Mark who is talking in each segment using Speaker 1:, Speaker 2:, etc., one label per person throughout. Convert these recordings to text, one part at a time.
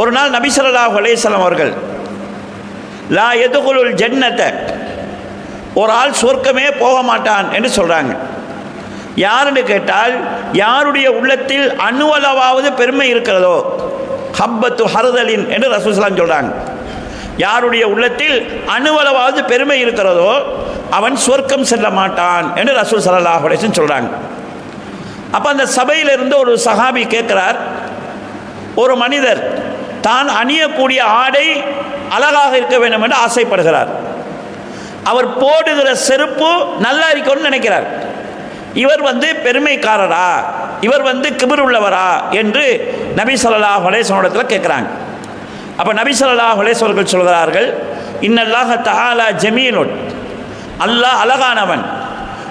Speaker 1: ஒரு நாள் நபி ஸல்லல்லாஹு அவர்கள் லா எதுகுலுல் ஜன்னத்தை ஒரு ஆள் சொர்க்கமே போக மாட்டான் என்று சொல்கிறாங்க யாருன்னு கேட்டால் யாருடைய உள்ளத்தில் அணுவளவாவது பெருமை இருக்கிறதோ ஹப்பத்து ஹருதலின் என்று ரசூசலாம் சொல்கிறாங்க யாருடைய உள்ளத்தில் அணுவளவாவது பெருமை இருக்கிறதோ அவன் சொர்க்கம் செல்ல மாட்டான் என்று ரசூல் சல்லாஹ் அலிசன் சொல்கிறாங்க அப்போ அந்த சபையிலிருந்து ஒரு சஹாபி கேட்குறார் ஒரு மனிதர் தான் அணியக்கூடிய ஆடை அழகாக இருக்க வேண்டும் என்று ஆசைப்படுகிறார். அவர் போடுகிற செருப்பு நல்லா இருக்கணும்னு நினைக்கிறார். இவர் வந்து பெருமைக்காரரா? இவர் வந்து கிபிர் உள்ளவரா? என்று நபி சொல்லலா அலைஹி கேட்குறாங்க. அப்போ நபி சொல்லலா அலைஹி அவர்கள் சொல்கிறார்கள் இன்னல்லாக தஆலா ஜமீலுன். அல்லாஹ் அழகானவன்.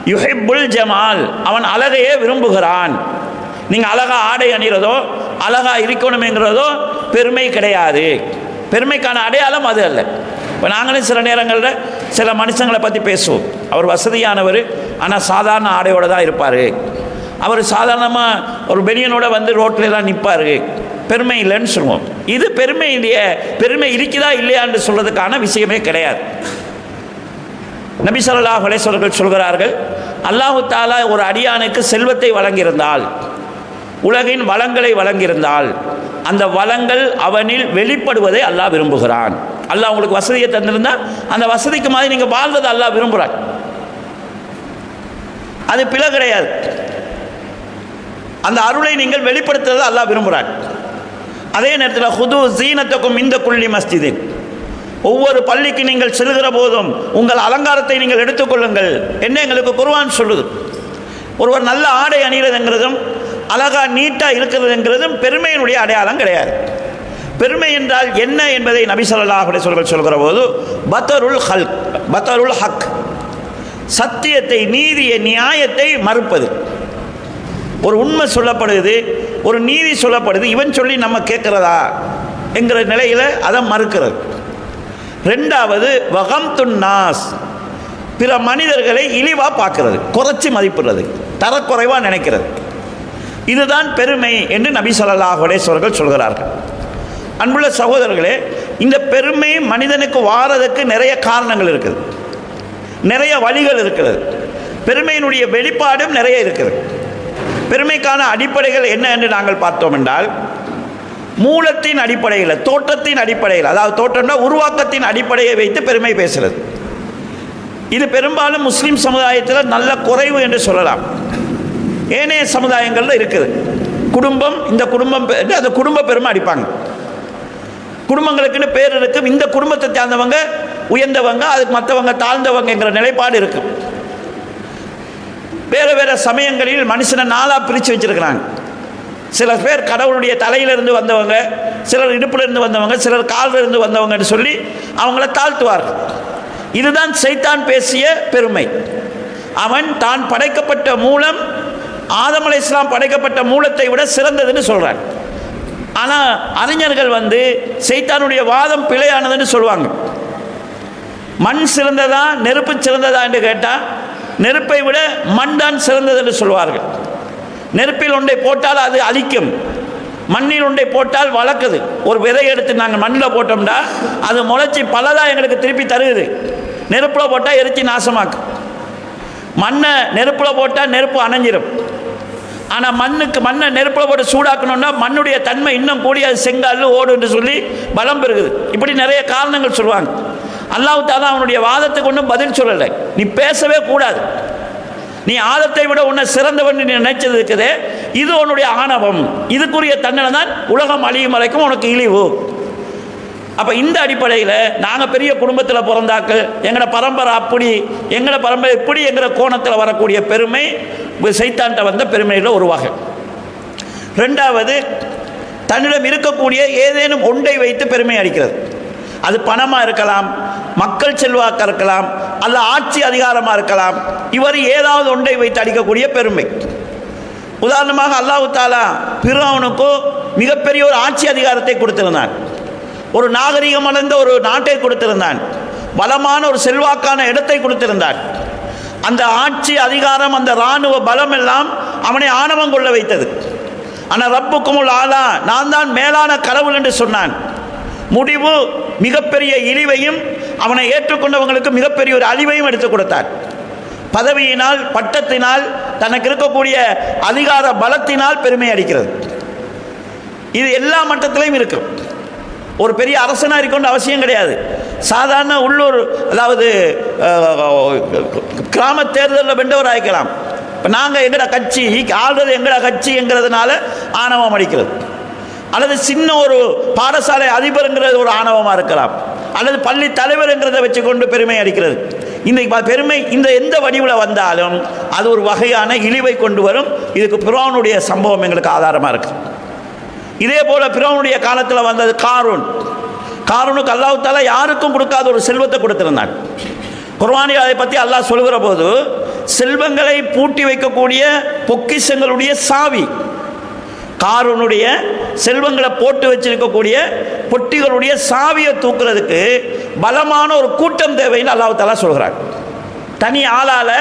Speaker 1: யுஹிபுல் ஜமால். அவன் அழகையே விரும்புகிறான். நீங்கள் அழகா ஆடை அணிகிறதோ அழகா இருக்கணுமேங்கிறதோ பெருமை கிடையாது. பெருமைக்கான அடையாளம் அது அல்ல. இப்போ நாங்களும் சில நேரங்களில் சில மனுஷங்களை பற்றி பேசுவோம். அவர் வசதியானவர் ஆனால் சாதாரண ஆடையோடு தான் இருப்பார். அவர் சாதாரணமாக ஒரு பெனியனோட வந்து ரோட்டில் தான் நிற்பார் பெருமை இல்லைன்னு சொல்லுவோம். இது பெருமை இல்லையே பெருமை இருக்குதா இல்லையான்னு சொல்றதுக்கான விஷயமே கிடையாது. நபி ஸல்லல்லாஹு சொல்கிறார்கள் அல்லாஹு தாலா ஒரு அடியானுக்கு செல்வத்தை வழங்கியிருந்தால் உலகின் வளங்களை வழங்கியிருந்தால் அந்த வளங்கள் அவனில் வெளிப்படுவதை அல்லாஹ் விரும்புகிறான். அல்லாஹ் உங்களுக்கு வசதியை தந்திருந்தா அந்த வசதிக்கு மாதிரி நீங்கள் வாழ்வதை அல்லாஹ் விரும்புகிறான். அது பிழை கிடையாது. அந்த அருளை நீங்கள் வெளிப்படுத்துறதை அல்லாஹ் விரும்புகிறான். அதே நேரத்தில் ஹுது ஜீனத்துக்கும் இந்த குள்ளி மஸ்ஜிதின் ஒவ்வொரு பள்ளிக்கு நீங்கள் செல்கிற போதும் உங்கள் அலங்காரத்தை நீங்கள் எடுத்துக்கொள்ளுங்கள் என்ன எங்களுக்கு குருவான் சொல்லுது? ஒருவர் நல்ல ஆடை அணிகிறதுங்கிறதும் அழகா நீட்டாக இருக்கிறதுங்கிறதும் பெருமையினுடைய அடையாளம் கிடையாது. பெருமை என்றால் என்ன என்பதை நபி அப்படின்னு அலைஹி சொல்கிற போது பத்தருல் ஹல்க் பத்தருள் ஹக் சத்தியத்தை நீதியை நியாயத்தை மறுப்பது ஒரு உண்மை சொல்லப்படுது ஒரு நீதி சொல்லப்படுது இவன் சொல்லி நம்ம கேட்குறதா என்கிற நிலையில் அதை மறுக்கிறது. ரெண்டாவது வகம் துன்னாஸ் பிற மனிதர்களை இழிவாக பார்க்கறது குறைச்சி மதிப்பிடுறது தரக்குறைவாக நினைக்கிறது. இதுதான் பெருமை என்று நபி ஸல்லல்லாஹு அலைஹி அவர்கள் சொல்கிறார்கள். அன்புள்ள சகோதரர்களே இந்த பெருமை மனிதனுக்கு வாரதுக்கு நிறைய காரணங்கள் இருக்குது. நிறைய வழிகள் இருக்கிறது பெருமையினுடைய வெளிப்பாடும் நிறைய இருக்குது. பெருமைக்கான அடிப்படைகள் என்ன என்று நாங்கள் பார்த்தோம் என்றால் மூலத்தின் அடிப்படையில் தோற்றத்தின் அடிப்படையில் அதாவது தோற்றம்னா உருவாக்கத்தின் அடிப்படையை வைத்து பெருமை பேசுகிறது இது பெரும்பாலும் முஸ்லீம் சமுதாயத்தில் நல்ல குறைவு என்று சொல்லலாம். ஏனைய சமுதாயங்களில் இருக்குது. குடும்பம் இந்த குடும்பம் அந்த குடும்ப பெருமை அடிப்பாங்க. குடும்பங்களுக்குன்னு பேர் இருக்கும் இந்த குடும்பத்தை சார்ந்தவங்க உயர்ந்தவங்க அதுக்கு மற்றவங்க தாழ்ந்தவங்கங்கிற நிலைப்பாடு இருக்கும் வேறு வேறு சமயங்களில் மனுஷனை நாளாக பிரித்து வச்சுருக்கிறாங்க. சில பேர் கடவுளுடைய தலையிலிருந்து வந்தவங்க சிலர் இடுப்பிலிருந்து வந்தவங்க சிலர் காலில் இருந்து வந்தவங்கன்னு சொல்லி அவங்கள தாழ்த்துவார்கள். இதுதான் சைத்தான் பேசிய பெருமை. அவன் தான் படைக்கப்பட்ட மூலம் ஆதம் அலை இஸ்லாம் படைக்கப்பட்ட மூலத்தை விட சிறந்ததுன்னு சொல்கிறார் ஆனால் அறிஞர்கள் வந்து செய்தானுடைய வாதம் பிழையானதுன்னு சொல்லுவாங்க. மண் சிறந்ததா நெருப்பு சிறந்ததா என்று கேட்டால் நெருப்பை விட மண் தான் சிறந்தது என்று சொல்வார்கள் நெருப்பில் ஒன்றை போட்டால் அது அழிக்கும். மண்ணில் ஒன்றை போட்டால் வளர்க்குது. ஒரு விதை எடுத்து நாங்கள் மண்ணில் போட்டோம்னா அது முளைச்சி பலதாக எங்களுக்கு திருப்பி தருகுது. நெருப்பில் போட்டால் எரிச்சு நாசமாக்கும். மண்ணை நெருப்பில் போட்டால் நெருப்பு அணைஞ்சிரும். ஆனால் மண்ணுக்கு மண்ணை நெருப்பில் போட்டு சூடாக்கணும்னா மண்ணுடைய தன்மை இன்னும் கூடி அது செங்கல் ஓடுன்னு சொல்லி பலம் பெருகுது இப்படி நிறைய காரணங்கள் சொல்லுவாங்க. அல்லாஹு தாலா அவனுடைய வாதத்துக்கு ஒன்றும் பதில் சொல்லலை. நீ பேசவே கூடாது. நீ ஆதத்தை விட உன்னை சிறந்தவன் நீ நினைச்சது இருக்குது இது உன்னுடைய ஆணவம். இதுக்குரிய தண்டனை தான் உலகம் அழியும் வரைக்கும் உனக்கு இழிவு. அப்போ இந்த அடிப்படையில் நாங்கள் பெரிய குடும்பத்தில் பிறந்தாக்கள் எங்களோட பரம்பரை அப்படி எங்களோட பரம்பரை இப்படி எங்கிற கோணத்தில் வரக்கூடிய பெருமை சைத்தான்ட்ட வந்த பெருமையில் உருவாக. ரெண்டாவது தன்னிடம் இருக்கக்கூடிய ஏதேனும் ஒன்றை வைத்து பெருமை அடிக்கிறது அது பணமாக இருக்கலாம் மக்கள் செல்வாக்க இருக்கலாம் அல்ல ஆட்சி அதிகாரமாக இருக்கலாம் இவர் ஏதாவது ஒன்றை வைத்து அடிக்கக்கூடிய பெருமை. உதாரணமாக அல்லாஹு தாலா பிறவனுக்கோ மிகப்பெரிய ஒரு ஆட்சி அதிகாரத்தை கொடுத்திருந்தான். ஒரு நாகரிகம் அடைந்த ஒரு நாட்டை கொடுத்திருந்தான். பலமான ஒரு செல்வாக்கான இடத்தை கொடுத்திருந்தான். அந்த ஆட்சி அதிகாரம் அந்த இராணுவ பலம் எல்லாம் அவனை ஆணவம் கொள்ள வைத்தது. ஆனால் ரப்புக்குமுல் ஆளா நான் தான் மேலான கடவுள் என்று சொன்னான். முடிவு மிகப்பெரிய இழிவையும் அவனை ஏற்றுக்கொண்டவங்களுக்கு மிகப்பெரிய ஒரு அழிவையும் எடுத்துக் கொடுத்தார். பதவியினால் பட்டத்தினால் தனக்கு இருக்கக்கூடிய அதிகார பலத்தினால் பெருமை அடிக்கிறது இது எல்லா மட்டத்திலையும் இருக்குது ஒரு பெரிய அரசனாக இருக்கணும் அவசியம் கிடையாது. சாதாரண உள்ளூர் அதாவது கிராம தேர்தலில் வென்றவர் ஆகிக்கலாம் இப்போ நாங்கள் எங்கட கட்சி ஆள்றது எங்கட கட்சிங்கிறதுனால ஆணவம் அடிக்கிறது. அல்லது சின்ன ஒரு பாடசாலை அதிபருங்கிறது ஒரு ஆணவமாக இருக்கலாம். அல்லது பள்ளி தலைவருங்கிறத வச்சுக்கொண்டு பெருமை அடிக்கிறது. இந்த பெருமை இந்த எந்த வடிவில் வந்தாலும் அது ஒரு வகையான இழிவை கொண்டு வரும். இதுக்கு பிறவனுடைய சம்பவம் எங்களுக்கு ஆதாரமாக இருக்குது இதே போல பிறவனுடைய காலத்தில் வந்தது காரூன். காரூனுக்கு அல்லாஹு தாலா யாருக்கும் கொடுக்காத ஒரு செல்வத்தை கொடுத்திருந்தான். குர்வானி அதை பற்றி அல்லாஹ் சொல்கிற போது செல்வங்களை பூட்டி வைக்கக்கூடிய பொக்கிஷங்களுடைய சாவி காரூனுடைய செல்வங்களை போட்டு வச்சிருக்கக்கூடிய பொட்டிகளுடைய சாவியை தூக்குறதுக்கு பலமான ஒரு கூட்டம் தேவைன்னு அல்லாஹு தாலா சொல்கிறார் தனி ஆளால்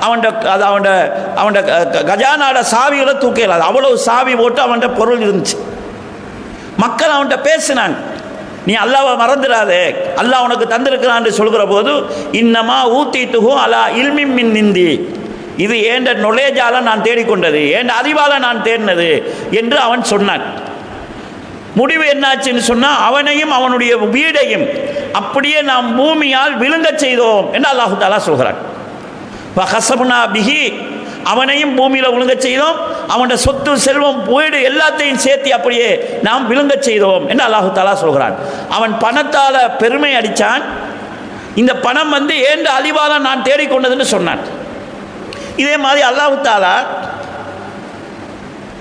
Speaker 1: அவன்ட அது அவன் அவன் க- க- கஜானாட சாவிகளை தூக்க இயலாது அவ்வளவு சாவி போட்டு அவன்கிட்ட பொருள் இருந்துச்சு. மக்கள் அவன்கிட்ட பேசினாங்க நீ அல்லாவை மறந்துடாதே. அல்லாஹ் உனக்கு தந்திருக்கிறான்னு சொல்கிற போது இன்னமா ஊத்திட்டுஹோ அலா இல்மின் மின் நிந்தி. இது ஏண்ட நுழைஜால நான் தேடிக்கொண்டது ஏண்ட அறிவால நான் தேடினது என்று அவன் சொன்னான். முடிவு என்னாச்சுன்னு சொன்னால் அவனையும் அவனுடைய வீடையும் அப்படியே நாம் பூமியால் விழுங்கச் செய்தோம் என்று அல்லாஹு தாலா சொல்கிறான். ஹசபுனா பிஹி அவனையும் பூமியில் விழுங்கச் செய்தோம். அவனுடைய சொத்து செல்வம் வீடு எல்லாத்தையும் சேர்த்து அப்படியே நாம் விழுங்கச் செய்தோம் என்று அல்லாஹு தாலா சொல்கிறான். அவன் பணத்தால் பெருமை அடித்தான் இந்த பணம் வந்து ஏண்டு அழிவால நான் தேடிக்கொண்டதுன்னு சொன்னான். இதே மாதிரி அல்லாஹு தாலா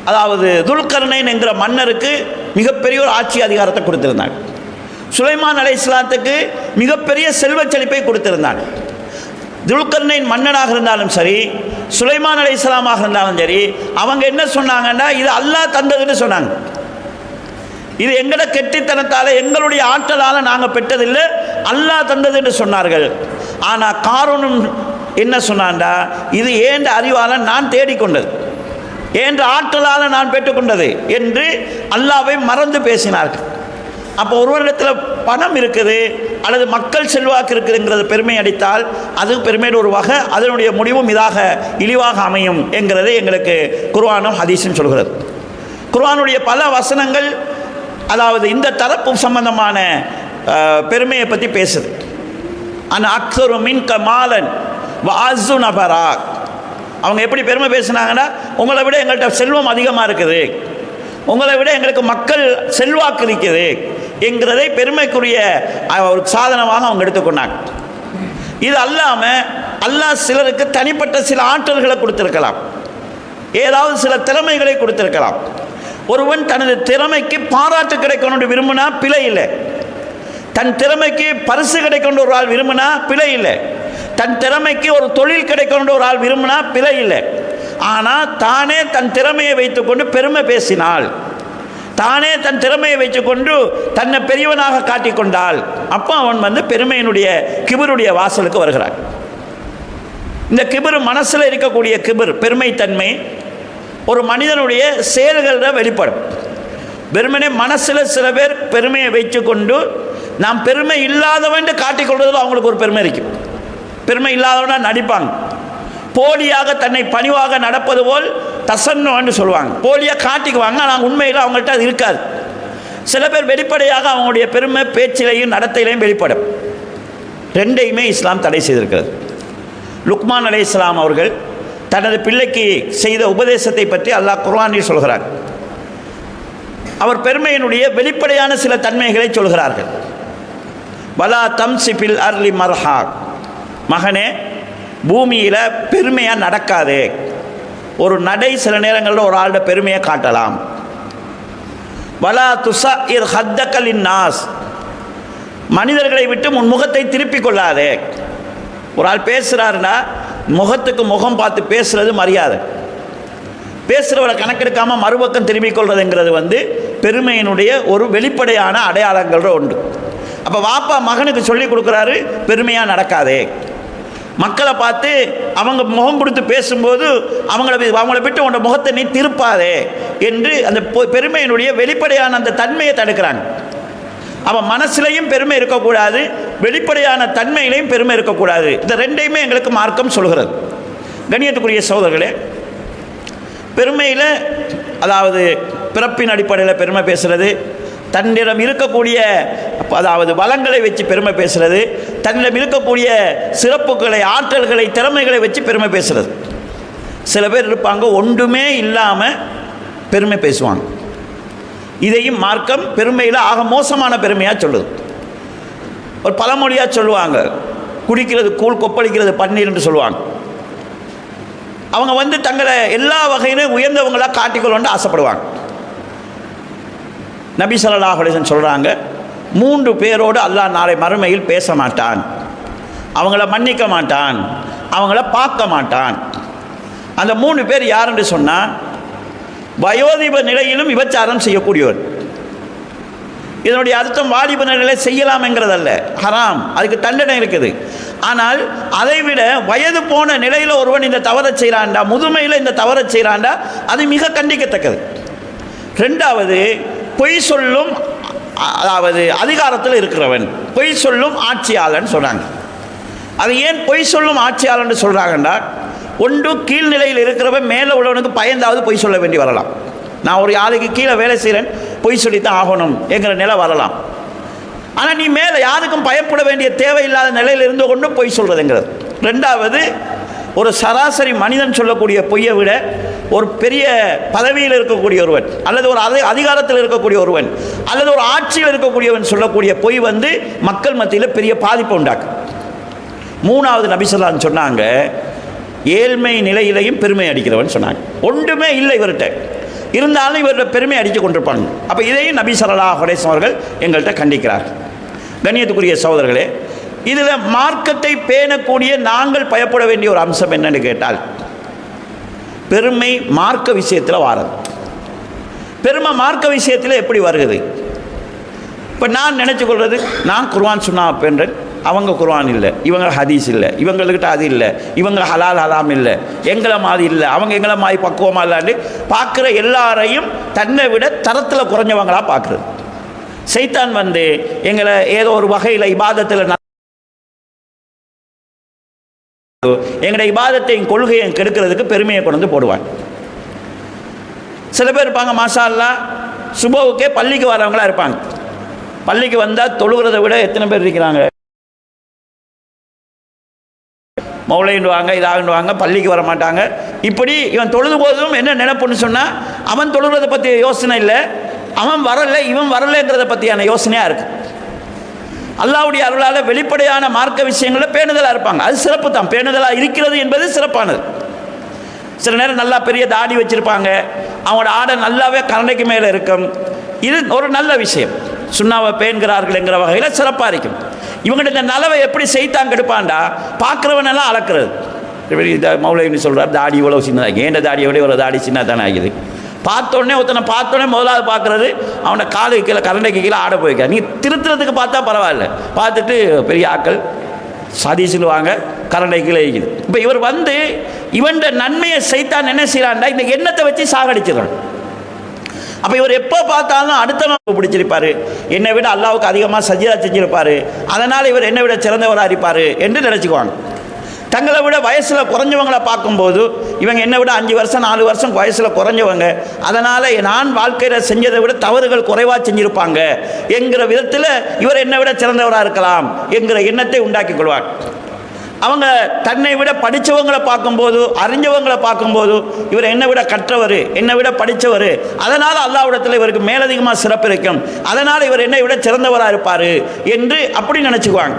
Speaker 1: அதாவது துல்கர்ணைன் என்கிற மன்னருக்கு மிகப்பெரிய ஒரு ஆட்சி அதிகாரத்தை கொடுத்திருந்தாங்க சுலைமான் அலை இஸ்லாத்துக்கு மிகப்பெரிய செல்வச் செழிப்பை கொடுத்திருந்தாங்க துல்கர்னின் மன்னனாக இருந்தாலும் சரி சுலைமான் அலி இஸ்லாமாக இருந்தாலும் சரி அவங்க என்ன சொன்னாங்கன்னா இது அல்லாஹ் தந்ததுன்னு சொன்னாங்க. இது எங்கட கெட்டித்தனத்தால் எங்களுடைய ஆற்றலால் நாங்கள் பெற்றதில்லை அல்லாஹ் தந்தது என்று சொன்னார்கள். ஆனால் காரணம் என்ன சொன்னான்டா இது ஏண்ட அறிவால் நான் தேடிக்கொண்டது? ஏன்ற ஆற்றலால் நான் பெற்றுக்கொண்டது? என்று அல்லாவை மறந்து பேசினார்கள். அப்போ ஒருவரிடத்தில் பணம் இருக்குது அல்லது மக்கள் செல்வாக்கு இருக்குதுங்கிறது பெருமை அடித்தால் அது பெருமையோட ஒரு வகை அதனுடைய முடிவும் இதாக இழிவாக அமையும் என்கிறதை எங்களுக்கு குர்வானும் ஹதீஸும் சொல்கிறது. குர்வானுடைய பல வசனங்கள் அதாவது இந்த தரப்பு சம்பந்தமான பெருமையை பற்றி பேசுது. அன் அக்சரு மின் கமாலன் வாசு நபரா. அவங்க எப்படி பெருமை பேசுனாங்கன்னா உங்களை விட எங்கள்கிட்ட செல்வம் அதிகமாக இருக்குது. உங்களை விட எங்களுக்கு மக்கள் செல்வாக்கு இருக்குது என்கிறதை பெருமைக்குரிய ஒரு சாதனமாக அவங்க எடுத்துக்கொண்டாங்க. இது அல்லாமல் அல்லாஹ் சிலருக்கு தனிப்பட்ட சில ஆற்றல்களை கொடுத்துருக்கலாம். ஏதாவது சில திறமைகளை கொடுத்துருக்கலாம். ஒருவன் தனது திறமைக்கு பாராட்டு கிடைக்கணும்னு விரும்பினா பிழை இல்லை. தன் திறமைக்கு பரிசு கிடைக்கணும் ஒரு ஆள் விரும்பினா பிழை இல்லை. தன் திறமைக்கு ஒரு தொழில் கிடைக்கணும் ஒரு ஆள் விரும்பினா பிழை இல்லை. ஆனால் தானே தன் திறமையை வைத்துக்கொண்டு பெருமை பேசினாள். தானே தன் திறமையை வைத்துக்கொண்டு தன்னை பெரியவனாக காட்டிக்கொண்டால் அப்போ அவன் வந்து பெருமையினுடைய கிபருடைய வாசலுக்கு வருகிறான். இந்த கிபர் மனசில் இருக்கக்கூடிய கிபர் பெருமைத்தன்மை ஒரு மனிதனுடைய செயல்களில் வெளிப்படும். வெறுமனே மனசில் சில பேர் பெருமையை வைத்துக்கொண்டு நாம் பெருமை இல்லாதவன் காட்டிக்கொள்வதில் அவங்களுக்கு ஒரு பெருமை இருக்கும் பெருமை இல்லாதவனா நடிப்பாங்க. போலியாக தன்னை பணிவாக நடப்பது போல் தசன்னு சொல்லுவாங்க. போலியாக காட்டிக்குவாங்க ஆனால் உண்மையில் அவங்கள்ட்ட அது இருக்காது. சில பேர் வெளிப்படையாக அவங்களுடைய பெருமை பேச்சிலையும் நடத்தையிலையும் வெளிப்படும். ரெண்டையுமே இஸ்லாம் தடை செய்திருக்கிறது. லுக்மான் அலே இஸ்லாம் அவர்கள் தனது பிள்ளைக்கு செய்த உபதேசத்தை பற்றி அல்லாஹ் குர்வானில் சொல்கிறார். அவர் பெருமையினுடைய வெளிப்படையான சில தன்மைகளை சொல்கிறார்கள். வலா தம்சிபில் அர்லி மர்ஹா. மகனே பூமியில் பெருமையாக நடக்காதே. ஒரு நடை சில நேரங்களில் ஒரு ஆளோட பெருமையை காட்டலாம். வலா துசா இர் ஹத்தக்கலின் நாஸ் மனிதர்களை விட்டு உன் முகத்தை திருப்பிக் கொள்ளாதே. ஒரு ஆள் பேசுகிறாருன்னா முகத்துக்கு முகம் பார்த்து பேசுறது மரியாதை. பேசுகிறவரை கணக்கெடுக்காமல் மறுபக்கம் திரும்பிக் கொள்வதுங்கிறது வந்து பெருமையினுடைய ஒரு வெளிப்படையான அடையாளங்கள் உண்டு அப்போ வாப்பா மகனுக்கு சொல்லி கொடுக்குறாரு பெருமையாக நடக்காதே. மக்களை பார்த்து அவங்க முகம் கொடுத்து பேசும்போது அவங்கள அவங்கள விட்டு உன்னோட முகத்தை நீ திருப்பாதே என்று அந்த பொ- பெருமையினுடைய வெளிப்படையான அந்த தன்மையை தடுக்கிறாங்க. அவன் மனசுலையும் பெருமை இருக்கக்கூடாது வெளிப்படையான தன்மையிலையும் பெருமை இருக்கக்கூடாது. இந்த ரெண்டையுமே எங்களுக்கு மார்க்கம் சொல்கிறது. கணியத்துக்குரிய சகோதரர்களே பெருமையில் அதாவது பிறப்பின் அடிப்படையில் பெருமை பேசுகிறது தன்னிடம் இருக்கக்கூடிய அதாவது வளங்களை வச்சு பெருமை பேசுகிறது தன்னிடம் இருக்கக்கூடிய சிறப்புகளை ஆற்றல்களை திறமைகளை வச்சு பெருமை பேசுகிறது சில பேர் இருப்பாங்க ஒன்றுமே இல்லாமல் பெருமை பேசுவாங்க. இதையும் மார்க்கம் பெருமையில் ஆக மோசமான பெருமையாக சொல்லுது. ஒரு பழமொழியாக சொல்லுவாங்க குடிக்கிறது கூழ் கொப்பளிக்கிறது பன்னீர் என்று சொல்லுவாங்க. அவங்க வந்து தங்களை எல்லா வகையிலும் உயர்ந்தவங்களாக காட்டிக்கொள்ளணும்னு ஆசைப்படுவாங்க. நபி ஸல்லல்லாஹு சொல்கிறாங்க மூன்று பேரோடு அல்லாஹ் நாளை மறுமையில் பேச மாட்டான். அவங்கள மன்னிக்க மாட்டான். அவங்கள பார்க்க மாட்டான். அந்த மூணு பேர் யாருன்னு சொன்னால் வயோதிப நிலையிலும் விபச்சாரம் செய்யக்கூடியவர். இதனுடைய அர்த்தம் வாலிப நிலையில் செய்யலாம்ங்கிறதல்ல ஹராம். அதுக்கு தண்டனை இருக்குது. ஆனால் அதைவிட வயது போன நிலையில் ஒருவன் இந்த தவறை செய்கிறான்டா முதுமையில் இந்த தவறை செய்கிறான்டா அது மிக கண்டிக்கத்தக்கது. ரெண்டாவது பொய் சொல்லும் அதாவது அதிகாரத்தில் இருக்கிறவன் பொய் சொல்லும் ஆட்சியாளன் சொன்னாங்க. அது ஏன் பொய் சொல்லும் ஆட்சியாளன்னு சொல்கிறாங்கன்னா ஒன்று கீழ்நிலையில் இருக்கிறவன் மேலே உள்ளவனுக்கு பயந்தாவது பொய் சொல்ல வேண்டி வரலாம். நான் ஒரு ஆளுக்கு கீழே வேலை செய்கிறேன் பொய் சொல்லித்தான் ஆகணும் என்கிற நிலை வரலாம். ஆனால் நீ மேலே யாருக்கும் பயப்பட வேண்டிய தேவையில்லாத நிலையில் இருந்து கொண்டு பொய் சொல்கிறதுங்கிறது ரெண்டாவது ஒரு சராசரி மனிதன் சொல்லக்கூடிய பொய்யை விட ஒரு பெரிய பதவியில் இருக்கக்கூடிய ஒருவன் அல்லது ஒரு அதி அதிகாரத்தில் இருக்கக்கூடிய ஒருவன் அல்லது ஒரு ஆட்சியில் இருக்கக்கூடியவன் சொல்லக்கூடிய பொய் வந்து மக்கள் மத்தியில் பெரிய பாதிப்பை உண்டாக்கும். மூணாவது நபிசல்லான்னு சொன்னாங்க ஏழ்மை நிலையிலையும் பெருமை அடிக்கிறவன் சொன்னாங்க. ஒன்றுமே இல்லை இவர்கிட்ட. இருந்தாலும் இவரோட பெருமை அடித்து கொண்டிருப்பாங்க. அப்போ இதையும் நபி சரலா அலைஹி அவர்கள் எங்கள்கிட்ட கண்டிக்கிறார் கண்ணியத்துக்குரிய சகோதரர்களே இதில் மார்க்கத்தை பேணக்கூடிய நாங்கள் பயப்பட வேண்டிய ஒரு அம்சம் என்னன்னு கேட்டால் பெருமை மார்க்க விஷயத்தில் வாரது. பெருமை மார்க்க விஷயத்தில் எப்படி வருகிறது? இப்போ நான் நினச்சி கொள்வது நான் குர்வான் சுன்னா அப்படின்றேன் அவங்க குர்வான் இல்லை இவங்க ஹதீஸ் இல்லை இவங்கக்கிட்ட அது இல்லை இவங்க ஹலால் ஹலாம் இல்லை எங்களை மாதிரி இல்லை அவங்க எங்களை மாதிரி பக்குவமாக இல்லாண்டு பார்க்குற எல்லாரையும் தன்னை விட தரத்தில் குறைஞ்சவங்களாக பார்க்குறது. சைத்தான் வந்து எங்களை ஏதோ ஒரு வகையில் இபாதத்தில் எங்களுடைய இபாதத்தையும் கொள்கையும் கெடுக்கிறதுக்கு பெருமையை கொண்டு வந்து போடுவான் சில பேர் இருப்பாங்க மாஷா அல்லா சுபோவுக்கே பள்ளிக்கு வரவங்களா இருப்பாங்க. பள்ளிக்கு வந்தால் தொழுகிறத விட எத்தனை பேர் இருக்கிறாங்க? மௌளைண்டுவாங்க இதாகுண்டுவாங்க பள்ளிக்கு வர மாட்டாங்க. இப்படி இவன் தொழுது போதும் என்ன நினைப்புன்னு சொன்னால் அவன் தொழுகிறத பற்றி யோசனை இல்லை அவன் வரலை இவன் வரலைங்கிறத பற்றியான யோசனையாக இருக்குது அல்லாவுடைய அருளால் வெளிப்படையான மார்க்க விஷயங்களில் பேணுதலாக இருப்பாங்க. அது சிறப்பு தான். பேணுதலாக இருக்கிறது என்பது சிறப்பானது. சில நேரம் நல்லா பெரிய தாடி வச்சுருப்பாங்க. அவங்களோட ஆடை நல்லாவே கரண்டைக்கு மேலே இருக்கும். இது ஒரு நல்ல விஷயம். சுண்ணாவை பேண்கிறார்கள்ங்கிற வகையில் சிறப்பாக இருக்கும். இவங்கள்ட்ட இந்த நலவை எப்படி செய்தான் கெடுப்பான்டா? பார்க்குறவனெல்லாம் அளக்கிறது. இந்த மௌலைன்னு சொல்கிறார் தாடி இவ்வளோ சின்னதாக ஏண்ட தாடியை விட இவ்வளோ தாடி சின்னதாக தானே ஆகுது பார்த்தோடனே ஒருத்தனை பார்த்தோன்னே முதலாவது பார்க்குறாரு. அவனை காலுக்கு கீழே கரண்டைக்கு கீழே ஆட போய்க்க நீ திருத்துறதுக்கு பார்த்தா பரவாயில்ல. பார்த்துட்டு பெரிய ஆக்கள் சதி சொல்லுவாங்க கரண்டை கீழே இருக்குது இப்போ இவர் வந்து இவன் நன்மையை செய்தான் என்ன செய்யலான்டா இந்த எண்ணத்தை வச்சு சாகடிச்சிடறான். அப்போ இவர் எப்போ பார்த்தாலும் அடுத்தவன் பிடிச்சிருப்பார். என்னை விட அல்லாவுக்கு அதிகமாக சஜிதா செஞ்சிருப்பார். அதனால் இவர் என்னை விட சிறந்தவராக இருப்பார் என்று நினச்சிக்குவாங்க. தங்களை விட வயசில் குறைஞ்சவங்களை பார்க்கும்போது இவங்க என்னை விட அஞ்சு வருஷம் நாலு வருஷம் வயசில் குறைஞ்சவங்க. அதனால் நான் வாழ்க்கையில் செஞ்சதை விட தவறுகள் குறைவாக செஞ்சுருப்பாங்க என்கிற விதத்தில் இவர் என்னை விட சிறந்தவராக இருக்கலாம் என்கிற எண்ணத்தை உண்டாக்கி கொள்வார். அவங்க தன்னை விட படித்தவங்களை பார்க்கும்போது அறிஞ்சவங்களை பார்க்கும்போது இவர் என்னை விட கற்றவர் என்னை விட படித்தவர் அதனால் அல்லாவிடத்தில் இவருக்கு மேலதிகமாக சிறப்பு இருக்கும். அதனால் இவர் என்னை விட சிறந்தவராக இருப்பார் என்று அப்படி நினச்சிக்குவாங்க.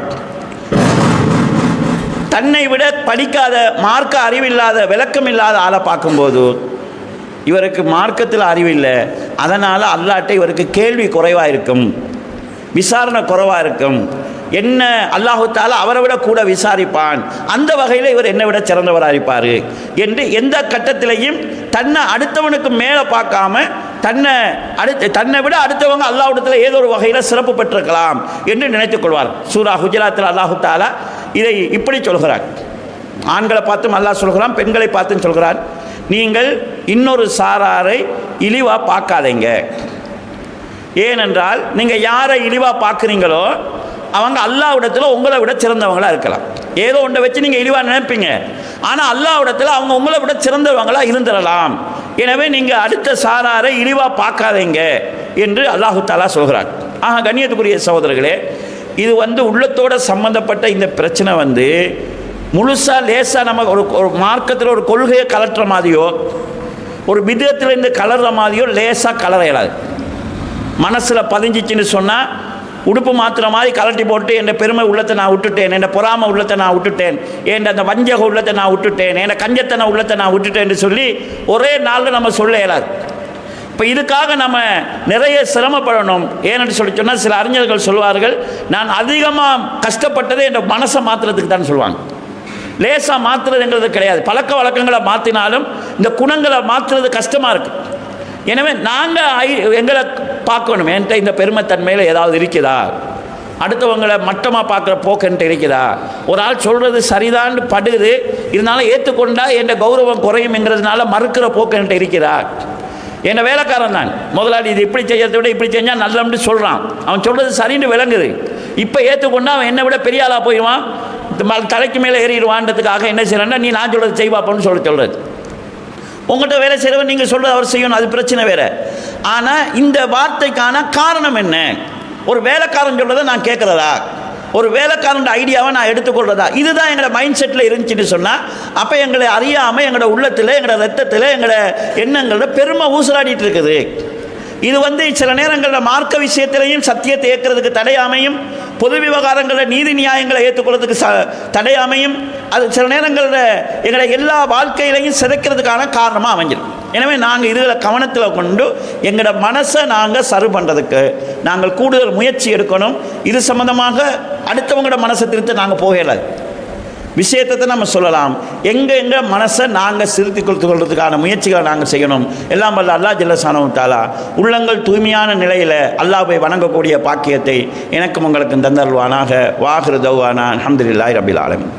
Speaker 1: தன்னை விட படிக்காத மார்க்க அறிவில்லாத விளக்கம் இல்லாத ஆளை பார்க்கும்போது இவருக்கு மார்க்கத்தில் அறிவில்லை. அதனால் அல்லாட்டை இவருக்கு கேள்வி குறைவாக இருக்கும் விசாரணை குறைவாக இருக்கும் என்ன அல்லாஹுத்தால அவரை விட கூட விசாரிப்பான். அந்த வகையில் இவர் என்னை விட சிறந்தவராக இருப்பார். என்று எந்த கட்டத்திலையும் தன்னை அடுத்தவனுக்கு மேலே பார்க்காம தன்னை அடுத்து தன்னை விட அடுத்தவங்க அல்லாஹ்விடத்தில் ஏதோ ஒரு வகையில் சிறப்பு பெற்றிருக்கலாம் என்று நினைத்துக் கொள்வார். சூரா குஜராத்தில் அல்லாஹு தாலா இதை இப்படி சொல்கிறார். ஆண்களை பார்த்தும் அல்லாஹ் சொல்கிறான் பெண்களை பார்த்தும் சொல்கிறான். நீங்கள் இன்னொரு சாராரை இழிவாக பார்க்காதீங்க. ஏனென்றால் நீங்கள் யாரை இழிவாக பார்க்குறீங்களோ அவங்க அல்லாவிடத்தில் உங்களை விட சிறந்தவங்களாக இருக்கலாம். ஏதோ ஒன்றை வச்சு நீங்கள் இழிவாக நினைப்பீங்க. ஆனால் அல்லாவிடத்தில் அவங்க உங்களை விட சிறந்தவங்களாக இருந்துடலாம் எனவே நீங்கள் அடுத்த சாராரை இழிவாக பார்க்காதீங்க என்று அல்லாஹு தாலா சொல்கிறார் ஆக கண்ணியத்துக்குரிய சகோதரர்களே இது வந்து உள்ளத்தோட சம்மந்தப்பட்ட இந்த பிரச்சனை வந்து முழுசாக லேசாக நம்ம ஒரு ஒரு மார்க்கத்தில் ஒரு கொள்கையை கலட்டுற மாதிரியோ ஒரு விதத்தில் இருந்து கலர்ற மாதிரியோ லேசாக கலர இயலாது. மனசில் பதிஞ்சிச்சுன்னு சொன்னால் உடுப்பு மாத்திர மாதிரி கலட்டி போட்டு என் பெருமை உள்ளத்தை நான் விட்டுட்டேன் என் பொறாமை உள்ளத்தை நான் விட்டுட்டேன் என் அந்த வஞ்சக உள்ளத்தை நான் விட்டுட்டேன் என் கஞ்சத்தன உள்ளத்தை நான் விட்டுட்டேன்னு சொல்லி ஒரே நாளில் நம்ம சொல்ல இயலாது. இப்போ இதுக்காக நம்ம நிறைய சிரமப்படணும். ஏன்னு சொல்லி சொன்னால் சில அறிஞர்கள் சொல்வார்கள் நான் அதிகமாக கஷ்டப்பட்டதே என் மனசை மாற்றுறதுக்கு தான் சொல்லுவாங்க. லேசாக மாற்றுறதுங்கிறது கிடையாது. பழக்க வழக்கங்களை மாற்றினாலும் இந்த குணங்களை மாற்றுறது கஷ்டமாக இருக்குது எனவே நாங்கள் ஐ எங்களை பார்க்கணும். என்கிட்ட இந்த பெருமைத்தன்மையில் ஏதாவது இருக்குதா? அடுத்தவங்களை மட்டமாக பார்க்குற போக்குன்ட்டு இருக்குதா? ஒரு ஆள் சொல்கிறது சரிதான்னு படுது. இருந்தாலும் ஏற்றுக்கொண்டா என் கௌரவம் குறையும்ங்கிறதுனால மறுக்கிற போக்குன்ட்டு இருக்கிறா என்ன வேலைக்காரன் தான் முதலாளி இது இப்படி செய்யறதை விட இப்படி செஞ்சால் நல்லம்னு சொல்கிறான் அவன் சொல்கிறது சரின்னு விளங்குது. இப்போ ஏற்றுக்கொண்டா அவன் என்னை விட பெரிய ஆளாக போயிடுவான். இந்த ம- தலைக்கு மேலே ஏறிடுவான்றதுக்காக என்ன செய்யறேன்னா நீ நான் சொல்கிறது செய்வாப்பன்னு சொல்ல சொல்கிறது உங்கள்கிட்ட வேலை செய்கிறவன் நீங்கள் சொல்கிறது அவர் செய்யணும் அது பிரச்சனை வேறு. ஆனால் இந்த வார்த்தைக்கான காரணம் என்ன? ஒரு வேலைக்காரன் சொல்கிறத நான் கேட்குறதா? ஒரு வேலைக்காரன் ஐடியாவை நான் எடுத்துக்கொள்றதா? இதுதான் எங்களோட மைண்ட் செட்டில் இருந்துச்சுன்னு சொன்னால் அப்போ எங்களை அறியாமல் எங்களோட உள்ளத்தில் எங்களோட ரத்தத்தில் எங்களோட எண்ணங்களோட பெருமை ஊசலாடிட்டு இருக்குது. இது வந்து சில நேரங்களில் மார்க்க விஷயத்திலையும் சத்தியத்தை ஏற்கிறதுக்கு தடையாமையும் பொது விவகாரங்களில் நீதி நியாயங்களை ஏற்றுக்கொள்றதுக்கு ச தடையாமையும் அது சில நேரங்களில் எங்களை எல்லா வாழ்க்கையிலையும் சிதைக்கிறதுக்கான காரணமாக அமைஞ்சிடும் எனவே நாங்கள் இதில் கவனத்தில் கொண்டு எங்களோட மனசை நாங்கள் சர்வ் பண்ணுறதுக்கு நாங்கள் கூடுதல் முயற்சி எடுக்கணும். இது சம்மந்தமாக அடுத்தவங்களோட மனசை திருத்த நாங்கள் போகலை. விஷயத்தை நம்ம சொல்லலாம். எங்கே எங்கே மனசை நாங்கள் சிறுத்தி கொடுத்து கொள்றதுக்கான முயற்சிகளை நாங்கள் செய்யணும். எல்லாம் வல்ல அல்லா ஜல்லசானம் தாலா உள்ளங்கள் தூய்மையான நிலையில் அல்லாஹ்வை வணங்கக்கூடிய பாக்கியத்தை எனக்கும் உங்களுக்கும் தந்தல்வானாக வாகிரு அஹமதுல்லாய் அல்ஹம்துலில்லாஹி ரபில் ஆலமீன்.